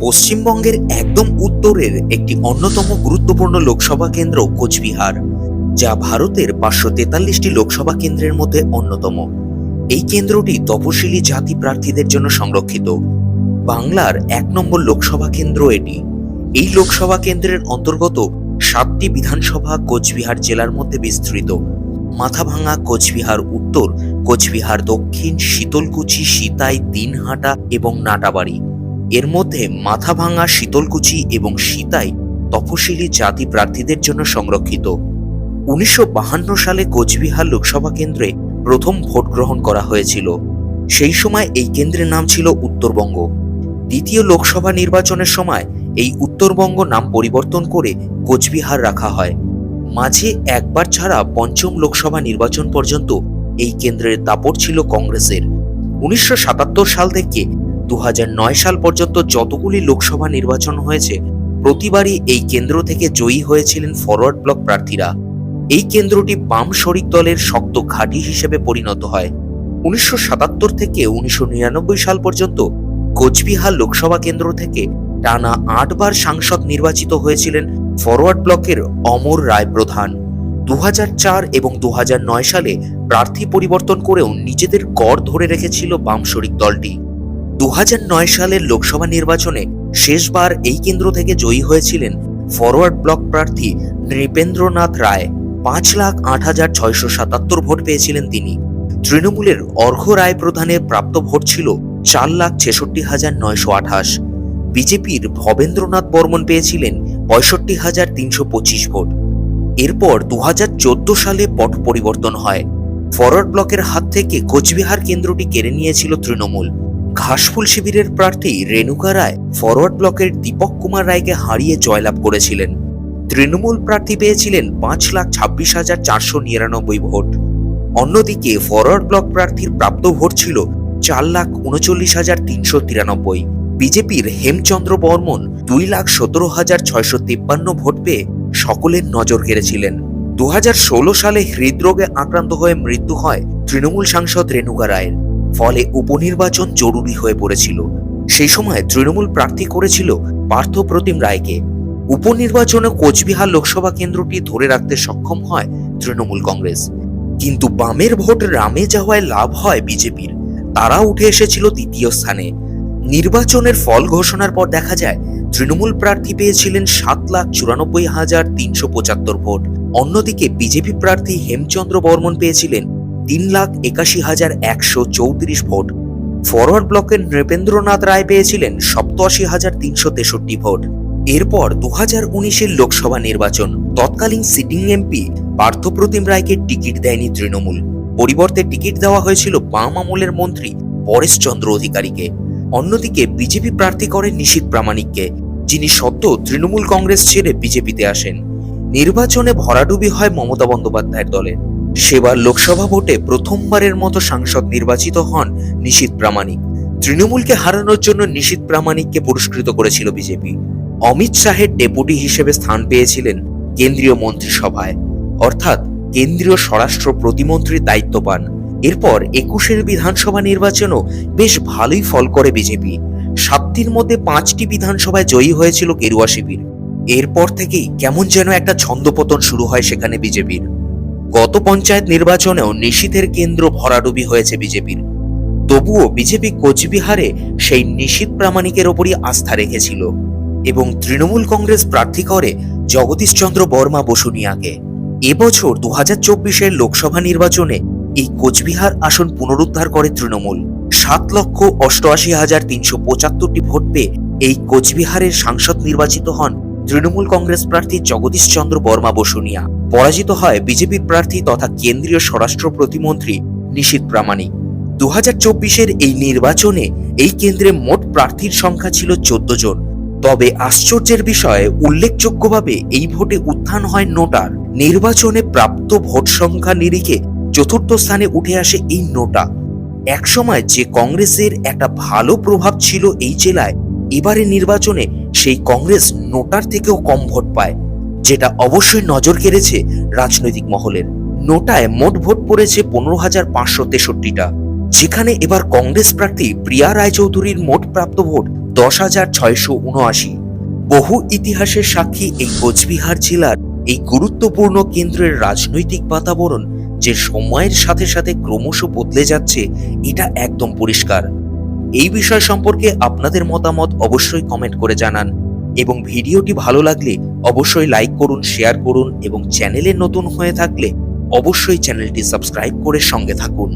পশ্চিমবঙ্গের একদম উত্তরের একটি অন্যতম গুরুত্বপূর্ণ লোকসভা কেন্দ্র কোচবিহার, যা ভারতের পাঁচশো তেতাল্লিশটি লোকসভা কেন্দ্রের মধ্যে অন্যতম। এই কেন্দ্রটি তপশিলি জাতি প্রার্থীদের জন্য সংরক্ষিত। বাংলার এক নম্বর লোকসভা কেন্দ্র এটি। এই লোকসভা কেন্দ্রের অন্তর্গত সাতটি বিধানসভা কোচবিহার জেলার মধ্যে বিস্তৃত। মাথাভাঙা কোচবিহার উত্তর, কোচবিহার দক্ষিণ, শীতলকুচি, সিতাই দিনহাটা এবং নাটাবাড়ি। এর মধ্যে মাথাভাঙা শীতলকুচি এবং সিতাই তপশিলি জাতি প্রার্থীদের জন্য সংরক্ষিত। উনিশশো সালে কোচবিহার লোকসভা কেন্দ্রে প্রথম ভোট গ্রহণ করা হয়েছিল। সেই সময় এই কেন্দ্রের নাম ছিল উত্তরবঙ্গ। দ্বিতীয় লোকসভা নির্বাচনের সময় এই উত্তরবঙ্গ নাম পরিবর্তন করে কোচবিহার রাখা হয়। মাঝে একবার ছাড়া পঞ্চম লোকসভা নির্বাচন পর্যন্ত এই কেন্দ্রের দাপট ছিল কংগ্রেসের। উনিশশো সাতাত্তর সাল থেকে দু হাজার নয় সাল পর্যন্ত যতগুলি লোকসভা নির্বাচন হয়েছে, প্রতিবারই এই কেন্দ্র থেকে জয়ী হয়েছিলেন ফরওয়ার্ড ব্লক প্রার্থীরা। এই কেন্দ্রটি বাম শরিক দলের শক্ত ঘাঁটি হিসেবে পরিণত হয়। উনিশশো সাতাত্তর থেকে উনিশশো নিরানব্বই সাল পর্যন্ত কোচবিহার লোকসভা কেন্দ্র থেকে টানা আটবার সাংসদ নির্বাচিত হয়েছিলেন ফরওয়ার্ড ব্লকের অমর রায় প্রধান। দু হাজার চার এবং দু হাজার নয় সালে প্রার্থী পরিবর্তন করেও নিজেদের গড় ধরে রেখেছিল বাম শরিক দলটি। দু হাজার নয় সালের লোকসভা নির্বাচনে শেষবার এই কেন্দ্র থেকে জয়ী হয়েছিলেন ফরওয়ার্ড ব্লক প্রার্থী নৃপেন্দ্রনাথ রায়। পাঁচ লাখ আট হাজার ছয়শো সাতাত্তর ভোট পেয়েছিলেন তিনি। তৃণমূলের অর্ঘ্য রায় প্রধানের প্রাপ্ত ভোট ছিল চার লাখ ছেষট্টি হাজার নয়শো আঠাশ। বিজেপির ভবেন্দ্রনাথ বর্মন পেয়েছিলেন পঁয়ষট্টি হাজার তিনশো পঁচিশ ভোট। এরপর দু হাজার চোদ্দ সালে পট পরিবর্তন হয়। ফরওয়ার্ড ব্লকের হাত থেকে কোচবিহার কেন্দ্রটি কেড়ে নিয়েছিল তৃণমূল। ঘাসফুল শিবিরের প্রার্থী রেণুকা রায় ফরওয়ার্ড ব্লকের দীপক কুমার রায়কে হারিয়ে জয়লাভ করেছিলেন। তৃণমূল প্রার্থী পেয়েছিলেন পাঁচ লাখ ছাব্বিশ হাজার চারশো নিরানব্বই ভোট। অন্যদিকে ফরওয়ার্ড ব্লক প্রার্থীর প্রাপ্ত ভোট ছিল চার লাখ উনচল্লিশ হাজার তিনশো তিরানব্বই। বিজেপির হেমচন্দ্র বর্মন দুই লাখ সতেরো হাজার ছয়শো তিপ্পান্ন ভোট পেয়ে সকলের নজর কেড়েছিলেন। দু হাজার ষোলো সালে হৃদরোগে আক্রান্ত হয়ে মৃত্যু হয় তৃণমূল সাংসদ রেণুকা রায়ের। ফলে উপনির্বাচন জরুরি হয়ে পড়েছিল। সেই সময় তৃণমূল প্রার্থী করেছিল পার্থ প্রতিম রায়কে। উপনির্বাচনে কোচবিহার লোকসভা কেন্দ্রটি ধরে রাখতে সক্ষম হয় তৃণমূল কংগ্রেস। কিন্তু বামের ভোট রামে যাওয়ায় লাভ হয় বিজেপির। তারা উঠে এসেছিল দ্বিতীয় স্থানে। নির্বাচনের ফল ঘোষণার পর দেখা যায়, তৃণমূল প্রার্থী পেয়েছিলেন সাত লাখ চুরানব্বই হাজার তিনশো পঁচাত্তর ভোট। অন্যদিকে বিজেপি প্রার্থী হেমচন্দ্র বর্মন পেয়েছিলেন তিন লাখ একাশি হাজার একশো চৌত্রিশ ভোট। ফরওয়ার্ড ব্লকের নৃপেন্দ্রনাথ রায় পেয়েছিলেন সপ্তআশি হাজার তিনশো তেষট্টি ভোট। এরপর দু হাজার উনিশের লোকসভা নির্বাচন। তৎকালীন সিটিং এমপি পার্থপ্রতিম রায়কে টিকিট দেয়নি তৃণমূল। পরিবর্তে টিকিট দেওয়া হয়েছিল বাম আমলের মন্ত্রী পরেশ চন্দ্র অধিকারীকে। অন্যদিকে বিজেপি প্রার্থী করে নিশীত প্রামাণিককে, যিনি সদ্য তৃণমূল কংগ্রেস ছেড়ে বিজেপিতে আসেন। নির্বাচনে ভরাডুবি হয় মমতা বন্দ্যোপাধ্যায়ের দলের সেবার লোকসভা ভোটে প্রথমবারের মতো সাংসদ নির্বাচিত হন নিশীত প্রামাণিক। তৃণমূলকে হারানোর জন্য নিশীত প্রামাণিককে পুরস্কৃত করেছিল বিজেপি। অমিত শাহের ডেপুটি হিসেবে স্থান পেয়েছিলেন কেন্দ্রীয় মন্ত্রিসভায়। অর্থাৎ কেন্দ্রীয় স্বরাষ্ট্র প্রতিমন্ত্রীর দায়িত্ব পান। এরপর একুশের বিধানসভা নির্বাচনও বেশ ভালোই ফল করে বিজেপি। সাতটির মধ্যে পাঁচটি বিধানসভায় জয়ী হয়েছিল গেরুয়া শিবির। এরপর থেকেই কেমন যেন একটা ছন্দপতন শুরু হয় সেখানে বিজেপির। গত পঞ্চায়েত নির্বাচনেও নিশীথের কেন্দ্র ভরাডুবি হয়েছে বিজেপির। তবুও বিজেপি কোচবিহারে সেই নিশীত প্রামাণিকের ওপরই আস্থা রেখেছিল এবং তৃণমূল কংগ্রেস প্রার্থী করে জগদীশচন্দ্র বর্মা বসুনিয়াকে। এবছর দু হাজার চব্বিশের লোকসভা নির্বাচনে এই কোচবিহার আসন পুনরুদ্ধার করে তৃণমূল। সাত লক্ষ অষ্টআশি হাজার তিনশো পঁচাত্তরটি ভোট পেয়ে এই কোচবিহারের সাংসদ নির্বাচিত হন তৃণমূল কংগ্রেস প্রার্থী জগদীশচন্দ্র বর্মা বসুনিয়া পরাজিত হয় বিজেপির প্রার্থী তথা কেন্দ্রীয় স্বরাষ্ট্র প্রতিমন্ত্রী নিশীত প্রামাণিক। দু হাজার এই নির্বাচনে এই কেন্দ্রে মোট প্রার্থীর সংখ্যা ছিল চোদ্দ জন। তবে আশ্চর্যের বিষয়ে উল্লেখযোগ্যভাবে এই ভোটে উত্থান হয় নোটার। নির্বাচনে প্রাপ্ত ভোট সংখ্যা নিরিখে চতুর্থ স্থানে উঠে আসে এই নোটা। একসময় যে কংগ্রেসের একটা ভালো প্রভাব ছিল এই জেলায় এবারে নির্বাচনে সেই কংগ্রেস নোটার থেকেও কম ভোট পায়, যেটা অবশ্যই নজর কেড়েছে রাজনৈতিক মহলের। নোটায় মোট ভোট পড়েছে পনেরো হাজার পাঁচশো তেষট্টিটা। যেখানে এবার কংগ্রেস প্রার্থী প্রিয়া রায়চৌধুরীর মোট প্রাপ্ত ভোট দশ হাজার ছয়শো উনআশি। বহু ইতিহাসের সাক্ষী এই কোচবিহার জেলার এই গুরুত্বপূর্ণ কেন্দ্রের রাজনৈতিক বাতাবরণ যে সময়ের সাথে সাথে ক্রমশ বদলে যাচ্ছে, এটা একদম পরিষ্কার। এই বিষয় সম্পর্কে আপনাদের মতামত অবশ্যই কমেন্ট করে জানান। এবং ভিডিওটি ভালো লাগলে অবশ্যই লাইক করুন শেয়ার করুন এবং চ্যানেলে নতুন হয়ে থাকলে অবশ্যই চ্যানেলটি সাবস্ক্রাইব করে সঙ্গে থাকুন।